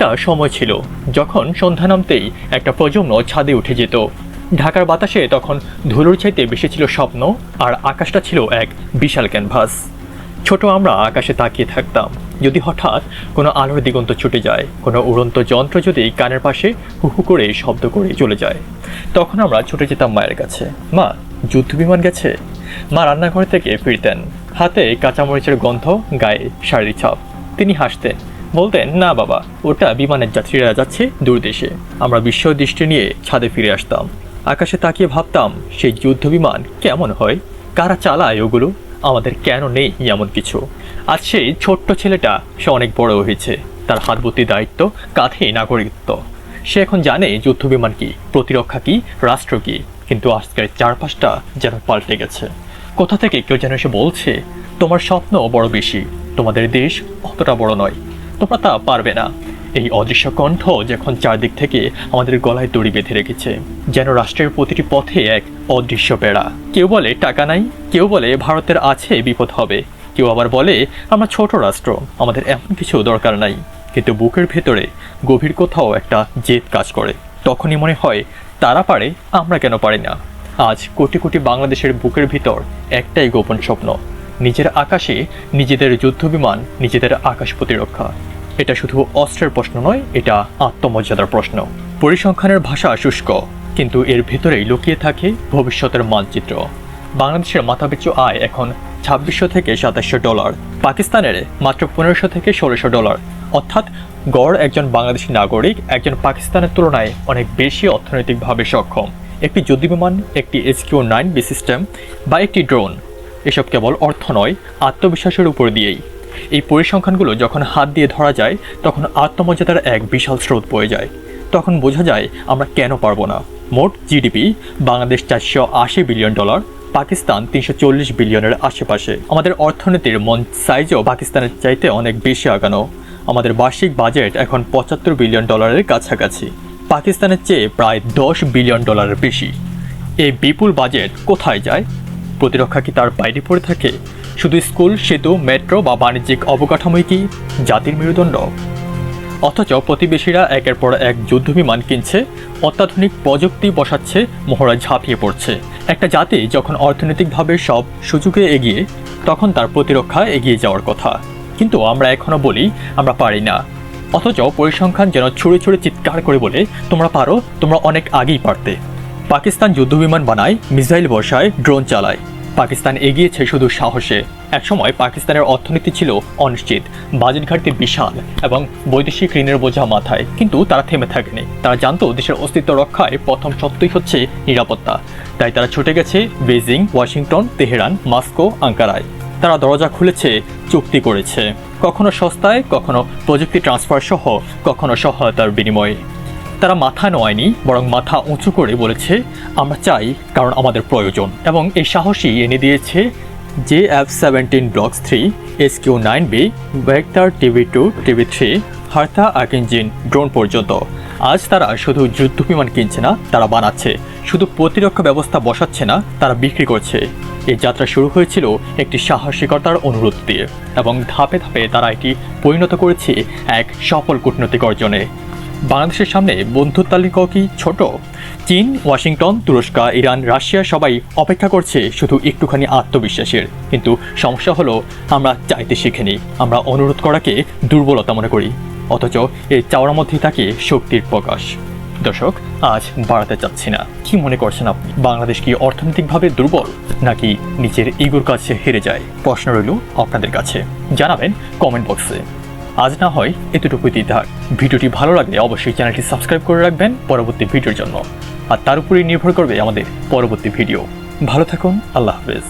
একটা সময় ছিল, যখন সন্ধ্যা নামতেই একটা প্রজন্ম ছাদে উঠে যেত। ঢাকার বাতাসে তখন ধুলোর চাইতে বেশি ছিল স্বপ্ন, আর আকাশটা ছিল এক বিশাল ক্যানভাস। ছোট আমরা আকাশে তাকিয়ে থাকতাম, যদি হঠাৎ কোনো আলোর দিগন্ত ছুটে যায়, কোনো উড়ন্ত যন্ত্র যদি কানের পাশে হু হু করে শব্দ করে চলে যায়, তখন আমরা ছুটে যেতাম মায়ের কাছে। মা, যুদ্ধ বিমান গেছে? মা রান্নাঘর থেকে ফিরতেন। হাতে কাঁচামরিচের গন্ধ, গায়ে শাড়ির ছাপ। তিনি হাসতেন। বলতেন, না বাবা, ওটা বিমানের যাত্রীরা যাচ্ছে দূর দেশে। আমরা বিশ্ব দৃষ্টি নিয়ে ছাদে ফিরে আসতাম। আকাশে তাকিয়ে ভাবতাম, সেই যুদ্ধ বিমান কেমন হয়? কারা চালায় ওগুলো? আমাদের কেন নেই এমন কিছু? আর সেই ছোট্ট ছেলেটা, সে অনেক বড় হয়েছে। তার হাতবর্তী দায়িত্ব কাঁধে নাগরিকত্ব। সে এখন জানে যুদ্ধ বিমান কি, প্রতিরক্ষা কি, রাষ্ট্র কি। কিন্তু আজকের চারপাশটা যেন পাল্টে গেছে। কোথা থেকে কেউ যেন এসে বলছে, তোমার স্বপ্ন বড় বেশি, তোমাদের দেশ অতটা বড় নয়। তোমরা তা পারবে না। এই অদৃশ্য কণ্ঠ যখন চারদিক থেকে আমাদের গলায় দড়ি বেঁধে রেখেছে, যেন রাষ্ট্রের প্রতিটি পথে এক অদৃশ্য বেড়া। কেউ বলে, টাকা নাই। কেউ বলে, ভারতের আছে, বিপদ হবে। কেউ আবার বলে, আমরা ছোট রাষ্ট্র, আমাদের এমন কিছু দরকার নাই। কিন্তু বুকের ভেতরে গভীর কোথাও একটা জেদ কাজ করে। তখনই মনে হয়, তারা পারে, আমরা কেন পারি না? আজ কোটি কোটি বাংলাদেশের বুকের ভিতর একটাই গোপন স্বপ্ন, নিজের আকাশে নিজেদের যুদ্ধবিমান, নিজেদের আকাশ প্রতিরক্ষা। এটা শুধু অস্ত্রের প্রশ্ন নয়, এটা আত্মমর্যাদার প্রশ্ন। পরিসংখ্যানের ভাষা শুষ্ক, কিন্তু এর ভেতরেই লুকিয়ে থাকে ভবিষ্যতের মানচিত্র। বাংলাদেশের মাথাপিছু আয় এখন ছাব্বিশশো থেকে সাতাশশো ডলার, পাকিস্তানের মাত্র পনেরোশো থেকে ষোলোশো ডলার। অর্থাৎ গড় একজন বাংলাদেশি নাগরিক একজন পাকিস্তানের তুলনায় অনেক বেশি অর্থনৈতিকভাবে সক্ষম। একটি যুদ্ধবিমান, একটি এসকিউ নাইন বি সিস্টেম বা একটি ড্রোন, এসব কেবল অর্থ নয়, আত্মবিশ্বাসের উপর দিয়েই। এই পরিসংখ্যানগুলো যখন হাত দিয়ে ধরা যায়, তখন আত্মমর্যাদার এক বিশাল স্রোত বয়ে যায়। তখন বোঝা যায় আমরা কেন পারব না। মোট জিডিপি বাংলাদেশ চারশো আশি বিলিয়ন ডলার, পাকিস্তান তিনশো চল্লিশ বিলিয়নের আশেপাশে। আমাদের অর্থনীতির মন সাইজও পাকিস্তানের চাইতে অনেক বেশি আগানো। আমাদের বার্ষিক বাজেট এখন পঁচাত্তর বিলিয়ন ডলারের কাছাকাছি। পাকিস্তানের চেয়ে প্রায় দশ বিলিয়ন ডলারের বেশি। এই বিপুল বাজেট কোথায় যায়? প্রতিরক্ষা কি তার বাইরে পড়ে থাকে? শুধু স্কুল, সেতু, মেট্রো বা বাণিজ্যিক অবকাঠামোই কি জাতির মেরুদণ্ড? অথচ প্রতিবেশীরা একের পর এক যুদ্ধবিমান কিনছে, অত্যাধুনিক প্রযুক্তি বসাচ্ছে মহড়া ঝাঁপিয়ে পড়ছে। একটা জাতি যখন অর্থনৈতিকভাবে সব সুযোগে এগিয়ে, তখন তার প্রতিরক্ষা এগিয়ে যাওয়ার কথা। কিন্তু আমরা এখনও বলি, আমরা পারি না। অথচ পরিসংখ্যান যেন ছুঁড়ে ছুঁড়ে চিৎকার করে বলে, তোমরা পারো, তোমরা অনেক আগেই পারতে। পাকিস্তান যুদ্ধবিমান বানায়, মিসাইল বসায়, ড্রোন চালায়। পাকিস্তান এগিয়েছে শুধু সাহসে। একসময় পাকিস্তানের অর্থনীতি ছিল অনিশ্চিত বাজেট ঘাটতি বিশাল এবং বৈদেশিক ঋণের বোঝা মাথায়, কিন্তু তারা থেমে থাকেনি। তারা জানতো দেশের অস্তিত্ব রক্ষায় প্রথম সত্যই হচ্ছে নিরাপত্তা। তাই তারা ছুটে গেছে বেজিং ওয়াশিংটন, তেহরান, মাস্কো, আঙ্কারায়। তারা দরজা খুলেছে, চুক্তি করেছে। কখনো সস্তায়, কখনো প্রযুক্তি ট্রান্সফার সহ কখনো সহায়তার বিনিময়ে। তারা মাথা নোয়ায়নি, বরং মাথা উঁচু করে বলেছে, আমরা চাই কারণ আমাদের প্রয়োজন। এবং এই সাহসী এনে দিয়েছে J F seventeen blocks three, S Q nine B, vector TV two, TV three হার্থা আকিনজিন ড্রোন পর্যন্ত। আজ তারা শুধু যুদ্ধ বিমান কিনছে না, তারা বানাচ্ছে। শুধু প্রতিরক্ষা ব্যবস্থা বসাচ্ছে না, তারা বিক্রি করছে। এই যাত্রা শুরু হয়েছিল একটি সাহসিকতার অনুরোধ দিয়ে এবং ধাপে ধাপে তারা এটি পরিণত করেছে এক সফল কূটনৈতিক অর্জনে। বাংলাদেশের সামনে বন্ধুর তালিকাও কি ছোট? চীন, ওয়াশিংটন, তুরস্ক, ইরান, রাশিয়া সবাই অপেক্ষা করছে শুধু একটুখানি আত্মবিশ্বাসের। কিন্তু সমস্যা হলো, আমরা চাইতে শিখিনি। আমরা অনুরোধ করাকে দুর্বলতা মনে করি। অথচ এই চাওয়ার মধ্যেই থাকে শক্তির প্রকাশ। দর্শক, আজ বাড়াতে চাচ্ছি না। কি মনে করছেন আপনি? বাংলাদেশ কি অর্থনৈতিকভাবে দুর্বল, নাকি নিজের ইগোর কাছে হেরে যায়? প্রশ্ন রইল আপনাদের কাছে। জানাবেন কমেন্ট বক্সে। আজ না হয় এতটুকুই দ্বিধার থাক ভিডিওটি ভালো লাগলে অবশ্যই চ্যানেলটি সাবস্ক্রাইব করে রাখবেন পরবর্তী ভিডিওর জন্য। আর তার উপরেই নির্ভর করবে আমাদের পরবর্তী ভিডিও। ভালো থাকুন, আল্লাহ হাফেজ।